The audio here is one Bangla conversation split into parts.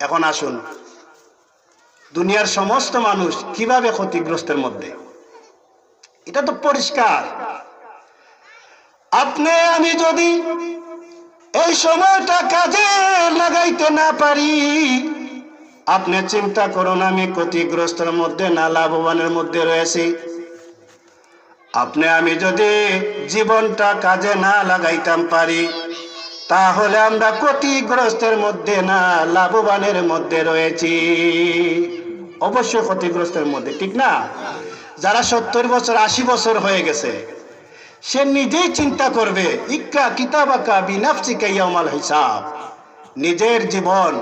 এখন আসুন। দুনিয়ার সমস্ত মানুষ কীভাবে ক্ষতিগ্রস্তের মধ্যে? এটা তো পরিষ্কার। আপনি, আমি যদি এই সময়টা কাজে লাগাইতে না পারি, আপনি চিন্তা করুন, আমি ক্ষতিগ্রস্তের মধ্যে না লাভবানের মধ্যে রয়েছি। আপনি, আমি যদি জীবনটা কাজে না লাগাইতাম পারি তাহলে আমরা ক্ষতিগ্রস্তের মধ্যে না, লাভবানের মধ্যে রয়েছি। অবশ্যই ক্ষতিগ্রস্তের মধ্যে, ঠিক না? যারা সত্তর বছর, আশি বছর হয়ে গেছে, সে নিজেই চিন্তা করবে ইক্কা কিতাবাকা বিনাফসিকা ইয়াউমাল হিসাব। নিজের জীবন,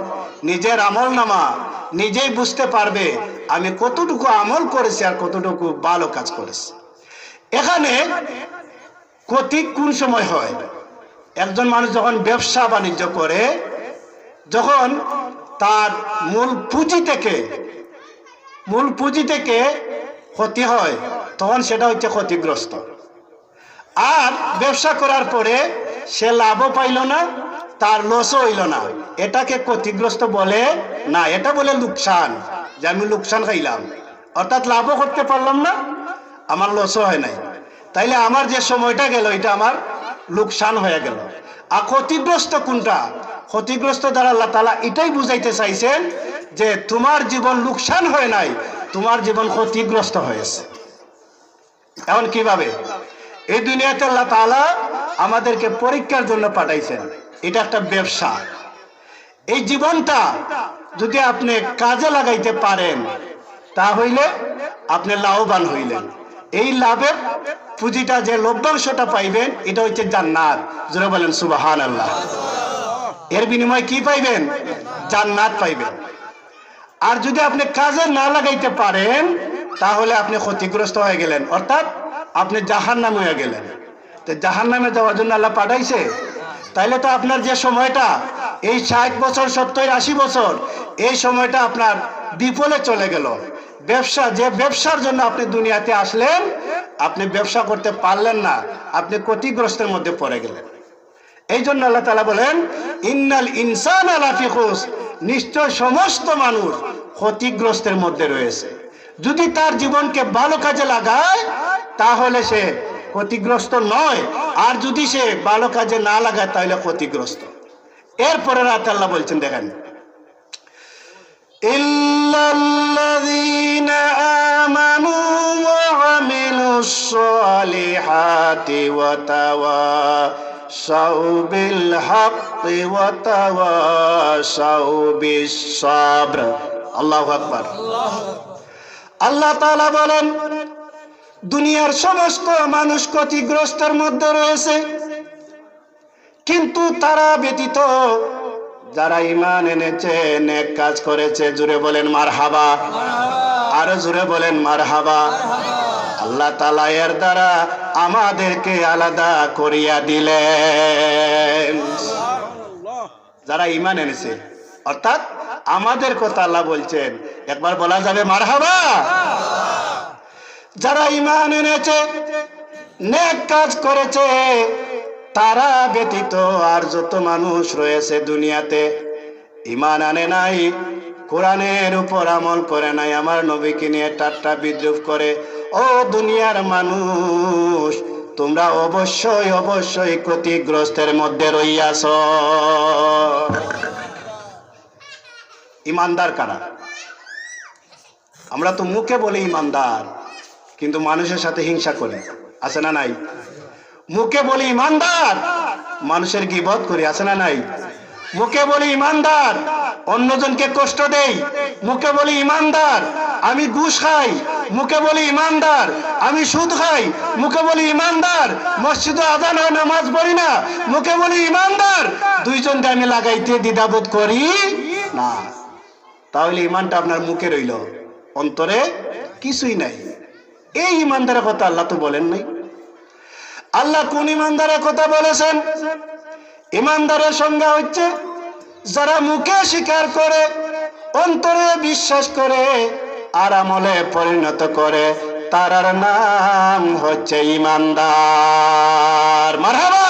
নিজের আমল নামা নিজেই বুঝতে পারবে, আমি কতটুকু আমল করেছি আর কতটুকু ভালো কাজ করেছি। এখানে ক্ষতি কোন সময় হয়? একজন মানুষ যখন ব্যবসা বাণিজ্য করে, যখন তার মূল পুঁজি থেকে, মূল পুঁজি থেকে ক্ষতি হয়, তখন সেটা হচ্ছে ক্ষতিগ্রস্ত। আর ব্যবসা করার পরে সে লাভও পাইল না, তার লসও হইল না। এটাকে ক্ষতিগ্রস্ত বলে না, এটা বলে লোকসান, যে আমি লোকসান খাইলাম। অর্থাৎ লাভও করতে পারলাম না, আমার লসও হয় নাই। তাইলে আমার যে সময়টা গেল, এটা আমার লোকসান হয়ে গেল। আর ক্ষতিগ্রস্ত কোনটা? ক্ষতিগ্রস্ত দ্বারা আল্লাহ তালা এটাই বুঝাইতে চাইছেন যে তোমার জীবন লোকসান হয় নাই, তোমার জীবন ক্ষতিগ্রস্ত হয়েছে। এখন কীভাবে? এই দুনিয়াতে আল্লাহ তাআলা আমাদেরকে পরীক্ষার জন্য পাঠাইছেন। এটা একটা ব্যবসা। এই জীবনটা যদি আপনি কাজে লাগাইতে পারেন তা হইলে আপনি লাভবান হইলেন। এই লাভের পুঁজিটা যে লভ্যাংশটা পাইবেন, এটা হচ্ছে জান্নাত। জোরে বলেন সুবাহান আল্লাহ এর বিনিময়ে কি পাইবেন? জান্নাত পাইবেন। আর যদি আপনি কাজে না লাগাইতে পারেন, তাহলে আপনি ক্ষতিগ্রস্ত হয়ে গেলেন। অর্থাৎ আপনি জাহান নামে হয়ে গেলেন। তো জাহান নামে যাওয়ার জন্য আল্লাহ পাঠাইছে। তাইলে তো আপনার যে সময়টা, এই ষাট বছর, সত্তর, আশি বছর, এই সময়টা আপনার বিফলে চলে গেল। ব্যবসা, যে ব্যবসার জন্য আপনি দুনিয়াতে আসলেন, আপনি ব্যবসা করতে পারলেন না, আপনি ক্ষতিগ্রস্তের মধ্যে পড়ে গেলেন। এই জন্য আল্লাহ তালা বলেন, ইন্নাল ইনসান আলাফিকুস নিশ্চয় সমস্ত মানুষ ক্ষতিগ্রস্তের মধ্যে রয়েছে। যদি তার জীবনকে ভালো কাজে লাগায়, তাহলে সে ক্ষতিগ্রস্ত নয়। আর যদি সে ভালো কাজে না লাগায়, তাহলে ক্ষতিগ্রস্ত। এরপরে রাত আল্লাহ বলছেন, দেখেন إلا الذين آمنوا وعملوا الصالحات وتواصوا بالحق وتواصوا بالصبر الله أكبر আল্লাহ তাআলা বলেন দুনিয়ার সমস্ত মানুষ ক্ষতিগ্রস্তের মধ্যে রয়েছে কিন্তু তারা ব্যতীত যারা ইমান এনেছে, নেক কাজ করেছে, জুড়ে বলেন মার হাবা আরও জুড়ে বলেন মার হাবা আল্লাহ তালা এর দ্বারা আমাদেরকে আলাদা করিয়া দিলেন। যারা ইমান এনেছে, অর্থাৎ আমাদের কথা আল্লাহ বলছেন, একবার বলা যাবে মার হাবা যারা ইমান এনেছে, নেক কাজ করেছে তারা ব্যতীত আর যত মানুষ রয়েছে দুনিয়াতে ইমান আনে নাই, কোরআনের উপর আমল করে নাই, আমার নবীকে নিয়ে টাট্টা বিদ্রুপ করে। ও দুনিয়ার মানুষ, তোমরা অবশ্যই অবশ্যই ক্ষতিগ্রস্তের মধ্যে রইয়াছ। ইমানদার কারা? আমরা তো মুখে বলি ইমানদার কিন্তু মানুষের সাথে হিংসা করি, আছে না নাই? মুখে বলি ইমানদার, মানুষের গিবত করি, আছে না নাই? মুখে বলি ইমানদার, অন্যজনকে কষ্ট দেই, মুখে বলি ইমানদার, আমি ঘুষ খাই, মুখে বলি ইমানদার, আমি সুদ খাই, মুখে বলি ইমানদার, মসজিদে আদান হয়, নামাজ পড়ি না, মুখে বলি ইমানদার, দুইজনকে আমি লাগাইতে দ্বিধাবোধ করি না। তাহলে ইমানটা আপনার মুখে রইল, অন্তরে কিছুই নাই। এই ইমানদারের কথা আল্লাহ তো বলেন নাই। আল্লাহ কোন ইমানদারের কথা বলেছেন? ইমানদারের সংজ্ঞা হচ্ছে, যারা মুখে স্বীকার করে, অন্তরে বিশ্বাস করে, আর আমলে পরিণত করে, তারার নাম হচ্ছে ইমানদার। মারহাবা!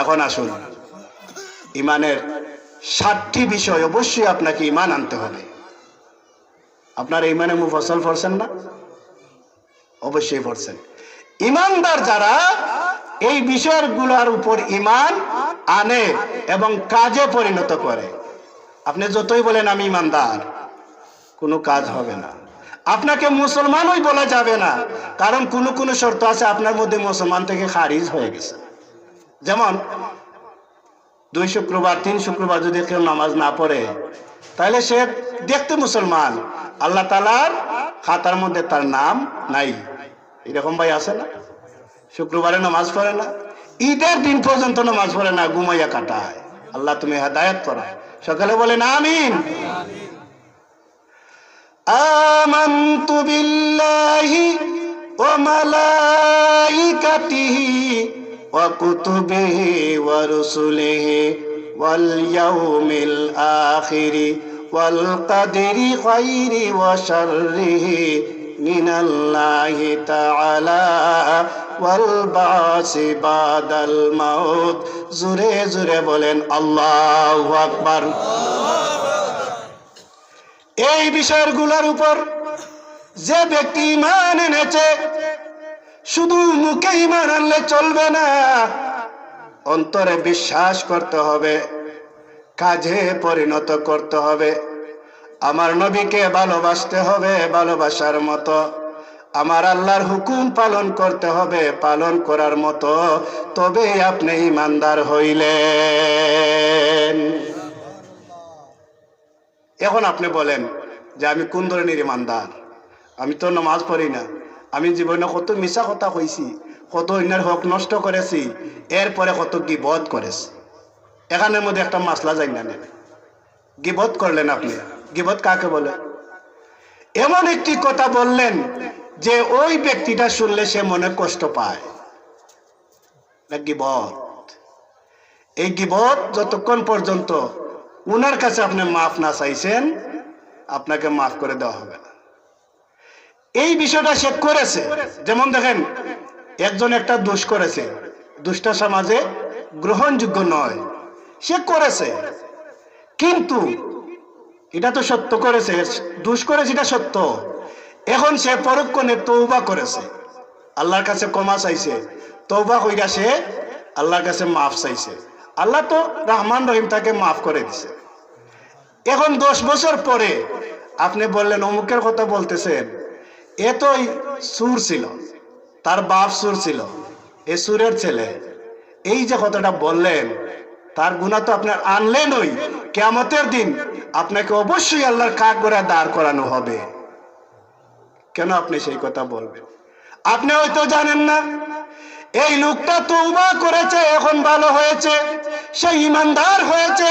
এখন আসুন, ইমানের ষাটটি বিষয় অবশ্যই আপনাকে ইমান আনতে হবে। আপনার ইমানে মুফসল পড়ছেন না? অবশ্যই পড়ছেন। ইমানদার যারা এই বিষয়গুলোর উপর ইমান আনে এবং কাজে পরিণত করে। আপনি যতই বলেন আমি ইমানদার, কোনো কাজ হবে না। আপনাকে মুসলমানই বলা যাবে না, কারণ কোন কোন শর্ত আছে আপনার মধ্যে মুসলমান থেকে খারিজ হয়ে গেছে। যেমন, দুই শুক্রবার, তিন শুক্রবার যদি কেউ নামাজ না পড়ে, তাহলে সে দেখতে মুসলমান। আল্লাহ তালার খাতার মধ্যে তার নাম নাই। এরকম ভাই আছে না শুক্রবারে নামাজ পড়ে না ঈদের দিন পর্যন্ত নামাজ পড়ে না ঘুমাইয়া কাটায় আল্লাহ তুমি হেদায়ত করো সকালে বলেন আমিন آمنت بالله وملائكته وكتبه ورسله واليوم الآخر والقدر خير وشره من الله تعالى والبعث بعد الموت زره زره বলেন আল্লাহু আকবার এই বিষয়গুলোর উপর যে ব্যক্তি ইমান এনেছে শুধু মুখে ইমান আনলে চলবে না অন্তরে বিশ্বাস করতে হবে কাজে পরিণত করতে হবে আমার নবীকে ভালোবাসতে হবে ভালোবাসার মতো। আমার আল্লাহর হুকুম পালন করতে হবে, পালন করার মতো। তবে আপনি ইমানদার হইলেন। এখন আপনি বলেন যে আমি কোন ধরনের ইমানদার? আমি তো নমাজ পড়ি না। আমি জীবনে কত মিশা কথা কইছি, কত অন্যের হক নষ্ট করেছি, এরপরে কত গিবত করেছি। এখানের মধ্যে একটা মাসলা যাই না গিবত করলেন আপনি। গিবত কাকে বলে? এমন একটি কথা বললেন যে ওই ব্যক্তিটা শুনলে সে মনে কষ্ট পায়। গিবত। এই গিবত যতক্ষণ পর্যন্ত উনার কাছে আপনি মাফ না চাইছেন, আপনাকে মাফ করে দেওয়া হবে না। এই বিষয়টা সে করেছে। যেমন দেখেন, একজন একটা দোষ করেছে। দুষ্টা সমাজে গ্রহণযোগ্য নয়। সে করেছে। কিন্তু এটা তো সত্য করেছে দুষ করেছে এটা সত্য। এখন সে পরক্ষণে তৌবা করেছে। আল্লাহর কাছে ক্ষমা চাইছে। তৌবা কইরা সে আল্লাহর কাছে মাফ চাইছে। আল্লাহ তো রহমান রহিম তাকে মাফ করে দিছে। এখন দশ বছর পরে আপনি বললেন, অমুকের কথা বলতেছেন, এ তো সুর ছিল, তার বাপ সুর ছিল, এ সুরের ছেলে। এই যে কথাটা বললেন তার গুণা তো আপনার আনলেন ওই কেমতের দিন আপনাকে অবশ্যই আল্লাহর কাক করে দাঁড় করানো হবে। কেন আপনি সেই কথা বলবেন? আপনি হয়তো জানেন না। এই লোকটা তৌবা করেছে, এখন ভালো হয়েছে, সে ইমানদার হয়েছে।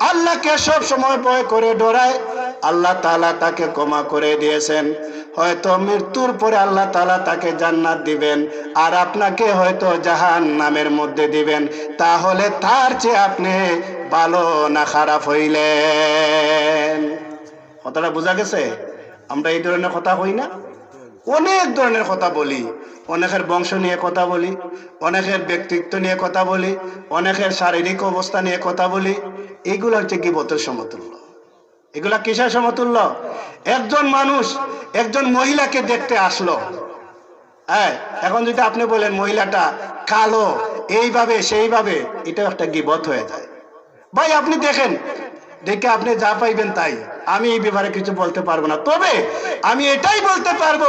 আল্লাহকে সব সময় ভয় করে ডরায়। আল্লাহ তালা তাকে ক্ষমা করে দিয়েছেন। হয়তো মৃত্যুর পরে আল্লাহ তালা তাকে জান্নাত দিবেন, আর আপনাকে হয়তো জাহান নামের মধ্যে দিবেন। তাহলে তার চেয়ে আপনি ভালো না খারাপ হইলেন। কথাটা বোঝা গেছে? আমরা এই ধরনের কথা হই না? অনেক ধরনের কথা বলি। অনেকের বংশ নিয়ে কথা বলি, অনেকের ব্যক্তিত্ব নিয়ে কথা বলি, অনেকের শারীরিক অবস্থা নিয়ে কথা বলি। এইগুলো হচ্ছে গিবতের সমতুল্য। এগুলা কিসের সমতুল্য? একজন মানুষ একজন মহিলাকে দেখতে আসলো। হ্যাঁ এখন যদি আপনি বলেন মহিলাটা কালো, এইভাবে, সেইভাবে এটা একটা গিবত হয়ে যায়। ভাই, আপনি দেখেন দেখে আপনি যা পাইবেন তাই। আমি এই ব্যাপারে কিছু বলতে পারব না। তবে আমি এটাই বলতে পারব,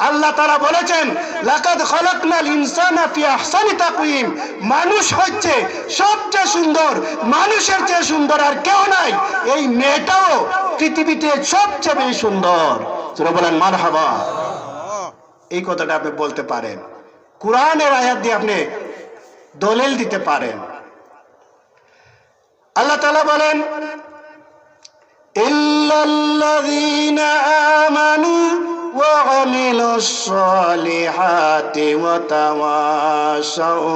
আল্লাহ তারা বলেছেন, লাকাদ খলাকনাল ইনসানা ফি আহসানি তাকওয়িম। মানুষ হচ্ছে সবচেয়ে সুন্দর, মানুষের চেয়ে সুন্দর আর কেউ নাই। এই মেয়েটাও পৃথিবীতে সবচেয়ে বেশি সুন্দর। তোরা বলেন, মারহাবা। এই কথাটা আপনি বলতে পারেন। কোরআনের আয়াত দিয়ে আপনি দলিল দিতে পারেন। আল্লাহ তালা বলেন إلا الذين آمنوا وعملوا الصالحات وتواصوا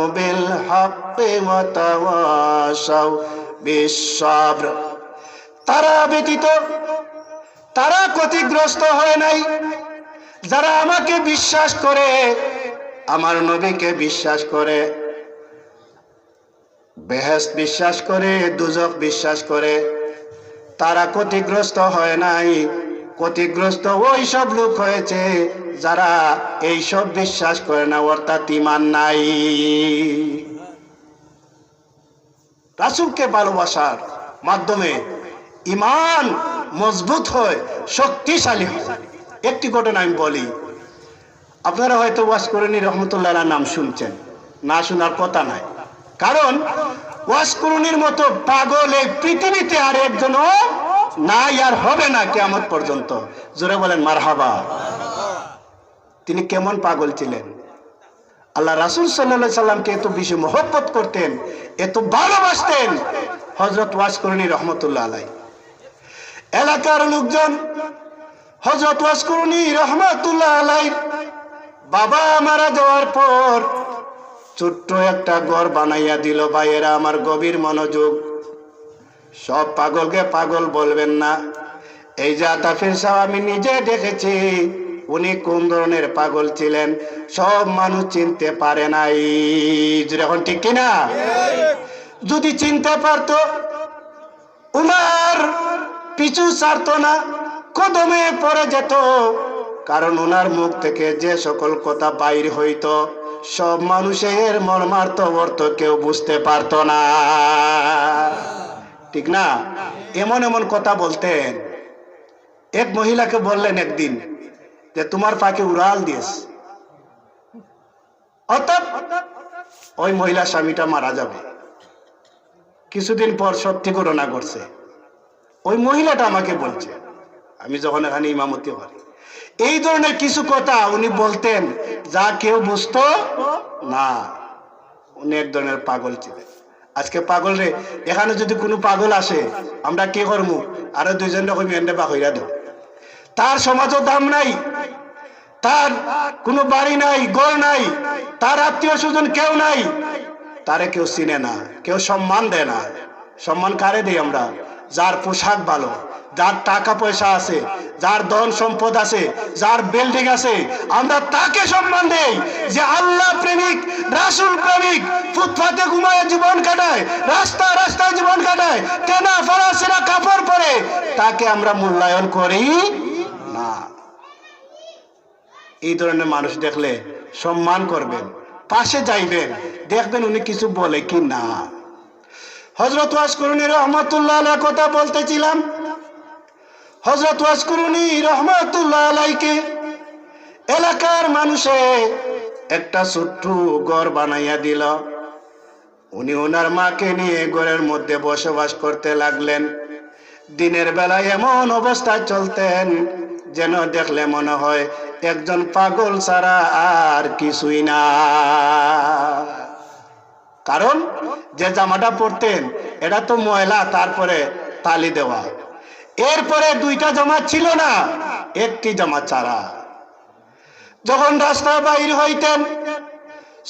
بالحق وتواصوا بالصبر তারা ব্যতীত তারা ক্ষতিগ্রস্ত হয় নাই যারা আমাকে বিশ্বাস করে আমার নবীকে বিশ্বাস করে বেহেস্ত বিশ্বাস করে দুজক বিশ্বাস করে তারা ক্ষতিগ্রস্ত হয় নাই। ক্ষতিগ্রস্ত ওই সব লোক হয়েছে যারা এই সব বিশ্বাস করে না, অর্থাৎ ইমান নাই। রাসুলকে ভালোবাসার মাধ্যমে ইমান মজবুত হয়, শক্তিশালী হয়। একটি ঘটনা আমি বলি। আপনারা হয়তো ওয়াজ করেনি রহমতুল্লাহ নাম শুনছেন। না শোনার কথা নাই। কারণ ওয়াজ করুনির মতো পাগল এই পৃথিবীতে আর একজনও নাই আর হবে না কেমন পর্যন্ত। জোরে বলেন, মারহাবা। তিনি কেমন পাগল ছিলেন? আল্লাহ রাসুল সাল্লাহ সাল্লামকে এত বেশি মহব্বত করতেন, এত ভালোবাসতেন হজরত ওয়াজ করুনি রহমতুল্লাহ আলাই এলাকার লোকজন হজরত ওয়াজ করুনি রহমতুল্লাহ আলাই বাবা মারা যাওয়ার পর ছোট্ট একটা ঘর বানাইয়া দিল ভাইয়েরা, আমার গভীর মনোযোগ। সব পাগলকে পাগল বলবেন না। এই যে আতাফির সাহেব আমি নিজে দেখেছি, উনি কোন ধরনের পাগল ছিলেন, সব মানুষ চিনতে পারে নাই। যখন ঠিক কিনা? যদি চিনতে পারতো উনার পিছু ছাড়তো না, কদমে পড়ে যেত, কারণ ওনার মুখ থেকে যে সকল কথা বাইর হইতো সব মানুষের মর্মার্থ অর্থ কেউ বুঝতে পারতো না। ঠিক না? এমন এমন কথা বলতেন। এক মহিলাকে বললেন একদিন যে, তোমার পাকে উড়াল দিয়েছ। অর্থাৎ ওই মহিলা স্বামীটা মারা যাবে। কিছুদিন পর সত্যি ঘটনা করছে ওই মহিলাটা আমাকে বলছে, আমি যখন এখানে ইমামতি করি এই ধরনের কিছু কথা উনি বলতেন যা কেউ বুঝতো না। উনি এক ধরনের পাগল ছিলেন। আজকে পাগল রে, এখানে যদি কোনো পাগল আসে, আমরা কে করব আরও দুইজন রকম এন্ডে বা হইরা দেব। তার সমাজও দাম নাই, তার কোনো বাড়ি নাই গড় নাই, তার আত্মীয় স্বজন কেউ নাই, তারে কেউ চিনে না, কেউ সম্মান দেয় না। সম্মান কারে দেই আমরা? যার পোশাক ভালো, যার টাকা পয়সা আছে, যার ধন সম্পদ আছে, যার বিল্ডিং আছে, আমরা তাকে সম্মান দেই যে আল্লাহ প্রেমিক, রাসুল প্রেমিক, ফুটপাতে ঘুমায় জীবন কাটায় রাস্তা রাস্তায় জীবন কাটায়, কেনা ফরাসিরা কাপড় পরে, তাকে আমরা মূল্যায়ন করি না। এই ধরনের মানুষ দেখলে সম্মান করবেন, পাশে যাইবেন, দেখবেন উনি কিছু বলে কি না। হজরত ওয়াজ করুনি রহমতুল্লাহ আলাহ কথা বলতেছিলাম। হজরত ওয়াজ করুনি রহমতুল্লাহ আলাইকে এলাকার মানুষে একটা ছোট্ট ঘর বানাইয়া দিল। উনি ওনার মাকে নিয়ে ঘরের মধ্যে বসবাস করতে লাগলেন। দিনের বেলায় এমন অবস্থায় চলতেন যেন দেখলে মনে হয় একজন পাগল ছাড়া আর কিছুই না। কারণ যে জামাটা পরতেন, এটা তো ময়লা, তারপরে তালি দেওয়া। এরপরে দুইটা জামা ছিল না, একটি জামা ছাড়া যখন রাস্তা বাইর হইতেন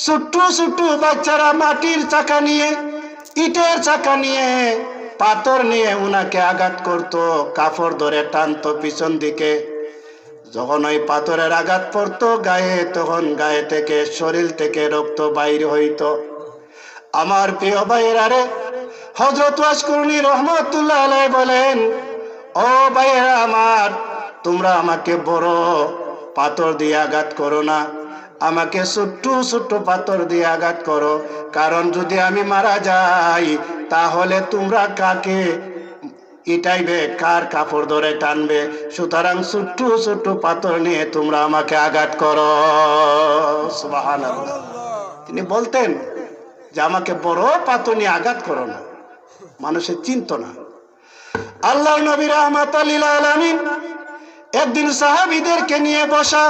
ছোট্ট ছোট্ট বাচ্চারা মাটির চাকা নিয়ে, ইটের চাকা নিয়ে, পাথর নিয়ে উনাকে আঘাত করত কাপড় ধরে টানতো পিছন দিকে। যখন ওই পাথরের আঘাত পড়তো, গায়ে, তখন গায়ে থেকে, শরীর থেকে রক্ত বাইর হইত। আমার প্রিয় ভাইয়েরা রে হজরত ওয়াসকরুনি রহমতুল্লাহ আলাই বলেন, ও ভাইয়েরা আমার, তোমরা আমাকে বড় পাথর দিয়ে আঘাত করো না। আমাকে ছোট্ট ছোট্ট পাথর দিয়ে আঘাত করো। কারণ যদি আমি মারা যাই, তাহলে তোমরা কাকে ইটাইবে, কার কাপড় ধরে টানবে? সুতরাং ছোট্ট ছোট্ট পাথর নিয়ে তোমরা আমাকে আঘাত করো। তিনি বলতেন যে আমাকে বড় নিয়ে আঘাত করো না। মানুষের চিন্ত না। আল্লাহ নবী রহমত আলামিন একদিন সাহাবিদেরকে নিয়ে বসা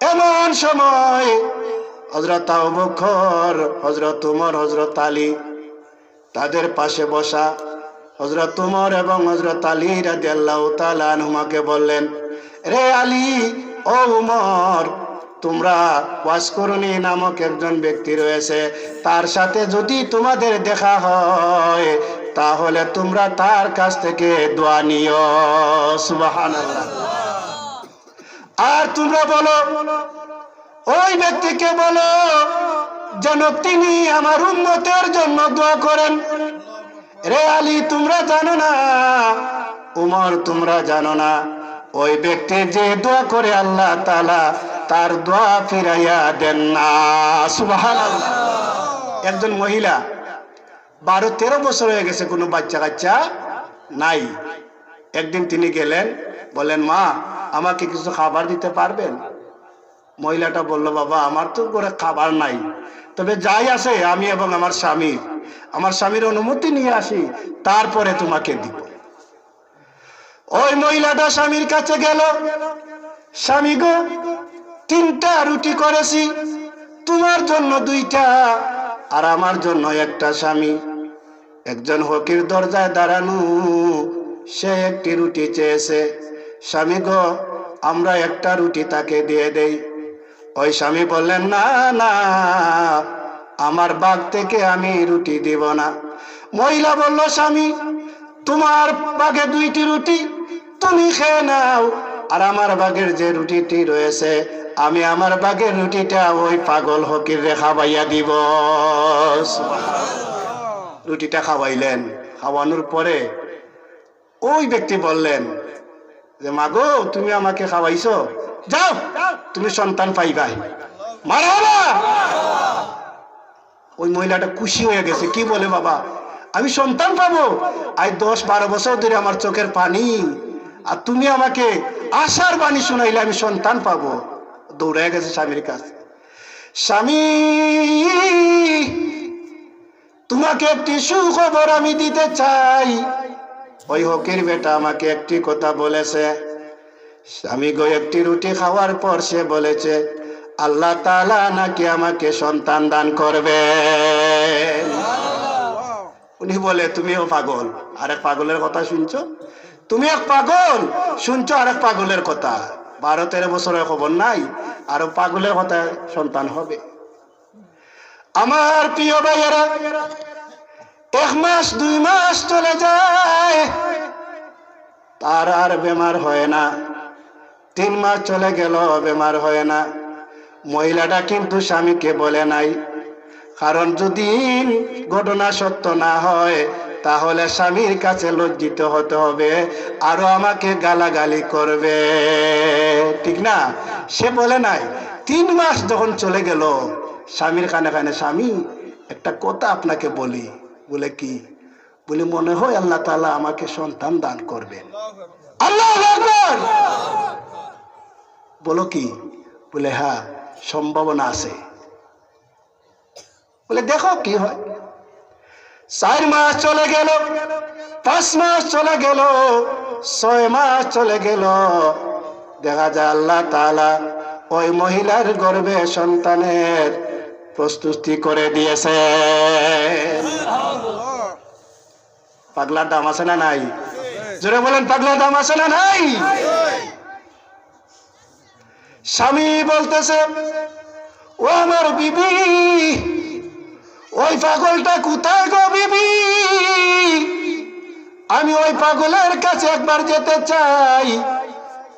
এমন সময় হজরত আবুবকর হজরত উমর হজরত আলী তাদের পাশে বসা হজরত উমর এবং হজরত আলী রাজি আল্লাহ তালুমাকে বললেন, রে আলী, ও উমর তোমরা ওয়াসকরণী নামক একজন ব্যক্তি রয়েছে, তার সাথে যদি তোমাদের দেখা হয়, তাহলে তোমরা তার কাছ থেকে দোয়া নিও। আর তোমরা বলো, ওই ব্যক্তিকে বলো যেন তিনি আমার উন্নতের জন্য দোয়া করেন। রে আলী, তোমরা জানো না, উমর, তোমরা জানো না, ওই ব্যক্তি যে দোয়া করে আল্লাহ তালা তার দোয়া ফিরাইয়া দেন না। সুবহানাল্লাহ। একজন মহিলা, বারো তেরো বছর হয়ে গেছে, কোনো বাচ্চা কাচ্চা নাই। একদিন তিনি গেলেন, বলেন, মা, আমাকে কিছু খাবার দিতে পারবেন? মহিলাটা বলল, বাবা, আমার তো করে খাবার নাই। তবে যাই আছে আমি এবং আমার স্বামী, আমার স্বামীর অনুমতি নিয়ে আসি, তারপরে তোমাকে দিব। ওই মহিলাটা স্বামীর কাছে গেল। স্বামী গো তিনটা রুটি করেছি। তোমার জন্য দুইটা আর আমার জন্য একটা স্বামী। একজন হকির দরজায় দাঁড়ানো, সে একটি রুটি চেয়েছে। স্বামী গো, আমরা একটা রুটি তাকে দিয়ে দেই। ওই স্বামী বললেন, না না, আমার বাগ থেকে আমি রুটি দিব না। মহিলা বলল, স্বামী, তোমার বাগে দুইটি রুটি, তুমি খেয়ে নাও। আর আমার বাঘের যে রুটিটি রয়েছে আমি আমার বাঘের রুটিটা ওই পাগল হকির রে খাওয়াইয়া দিব। রুটিটা খাওয়াইলেন। খাওয়ানোর পরে ওই ব্যক্তি বললেন যে মাগো তুমি আমাকে খাওয়াইছো? যাও তুমি সন্তান পাইবাই। মারা ওই মহিলাটা খুশি হয়ে গেছে। কি বলে বাবা? আমি সন্তান পাবো। আজ দশ বারো বছর ধরে আমার চোখের পানি। আর তুমি আমাকে আশার বাণী শুনাইলে আমি সন্তান পাবো। দৌড়ে গেছে স্বামীর কাছে। স্বামী তোমাকে একটি সুখবর আমি দিতে চাই। ওই হকির বেটা আমাকে একটি কথা বলেছে। স্বামী গো একটি রুটি খাওয়ার পর সে বলেছে আল্লাহ তালা নাকি আমাকে সন্তান দান করবে? উনি বলে তুমিও পাগল। আরেক পাগলের কথা শুনছো? তুমি এক পাগল? শুনছো আরেক পাগলের কথা। বারো তেরো বছরের খবর নাই, আরও পাগলের কথা সন্তান হবে। আমার প্রিয় ভাইয়েরা, এক মাস, দুই মাস চলে যায়। তার আর বেমার হয় না। তিন মাস চলে গেল বেমার হয় না। মহিলাটা কিন্তু স্বামীকে বলে নাই। কারণ যদি ঘটনা সত্য না হয় তাহলে স্বামীর কাছে লজ্জিত হতে হবে, আরও আমাকে গালাগালি করবে। ঠিক না? সে বলে নাই, তিন মাস যখন চলে গেল, স্বামীর কানে কানে, স্বামী, একটা কথা আপনাকে বলি। বলে কি? বলে, মনে হয় আল্লাহ তাআলা আমাকে সন্তান দান করবেন। আল্লাহ বলো কি? বলে হ্যাঁ সম্ভাবনা আছে। বলে, দেখো কি হয়। চার মাস চলে গেল, পাঁচ মাস চলে গেল, ছয় মাস চলে গেল। দেখা যায় আল্লাহ তালা ওই মহিলার গর্ভে সন্তানের প্রস্তুতি করে দিয়েছে। পাগলার দাম আছে না নাই? জোরে বলেন, পাগলার দাম আছে না নাই? স্বামী বলতেছে, ও আমার বিবি ওই পাগলটা কোথায় গো বিবি? আমি ওই পাগলের কাছে একবার যেতে চাই।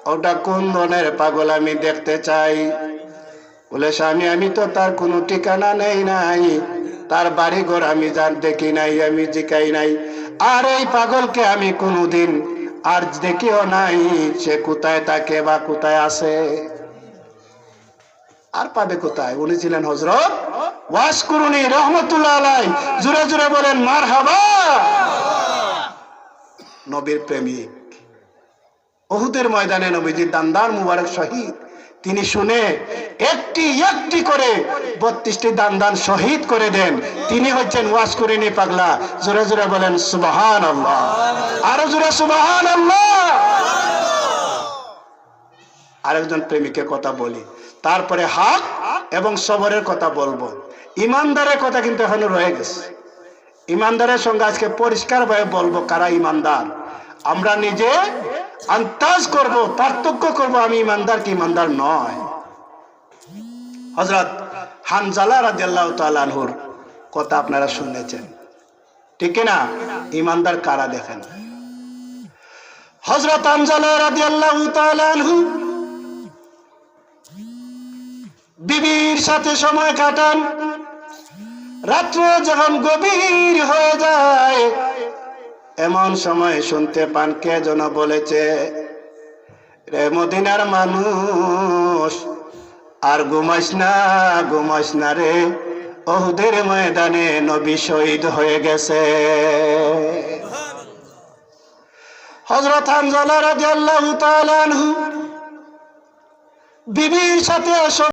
ওটা কোন ধরনের পাগল আমি দেখতে চাই? বলে, স্বামী, আমি তো তার কোনো ঠিকানা নেই নাই। তার বাড়ি ঘর আমি যার দেখি নাই, আমি জিকাই নাই। আর এই পাগলকে আমি কোনোদিন আর দেখিও নাই। সে কোথায় থাকে বা কোথায় আছে আর পাবে কোথায়? উনি ছিলেন হজরত ওয়াস করুনি রহমতুল্লাহ জুড়ে জুড়ে বলেন মার হাবা নবীর প্রেমিক। অহুদের ময়দানে নবীজির দান্দার মুবারক শহীদ। তিনি শুনে একটি একটি করে বত্রিশটি দান দান শহীদ করে দেন। তিনি হচ্ছেন ওয়াস করিনি পাগলা। জোরে জোরে বলেন সুবাহান আল্লাহ আরও জোরে সুবাহান আল্লাহ আরেকজন প্রেমিকের কথা বলি। তারপরে হাক এবং সবরের কথা বলব। ইমানদারের কথা কিন্তু এখনও রয়ে গেছে। ইমানদারের সঙ্গে আজকে পরিষ্কার ভাবে বলব কারা ইমানদার। আমরা নিজে আন্তাজ করব, পার্থক্য করব আমি ইমানদার কি ইমানদার নয়। হজরত হানজালা রাজিয়াল্লাহ তালানহুর কথা আপনারা শুনেছেন। ঠিক না? ইমানদার কারা দেখেন? হজরত হানজালা রাজিয়াল্লাহ তালানহু বিবির সাথে সময় কাটান। রাত্র যখন গভীর হয়ে যায়, এমন সময় শুনতে পান কে যেন বলেছে, রে মদিনার মানুষ, আর ঘুমাস না ঘুমাস না রে। ওহুদের ময়দানে নবী শহীদ হয়ে গেছে। হজরত রাদিয়াল্লাহু তাআলা বিবির সাথে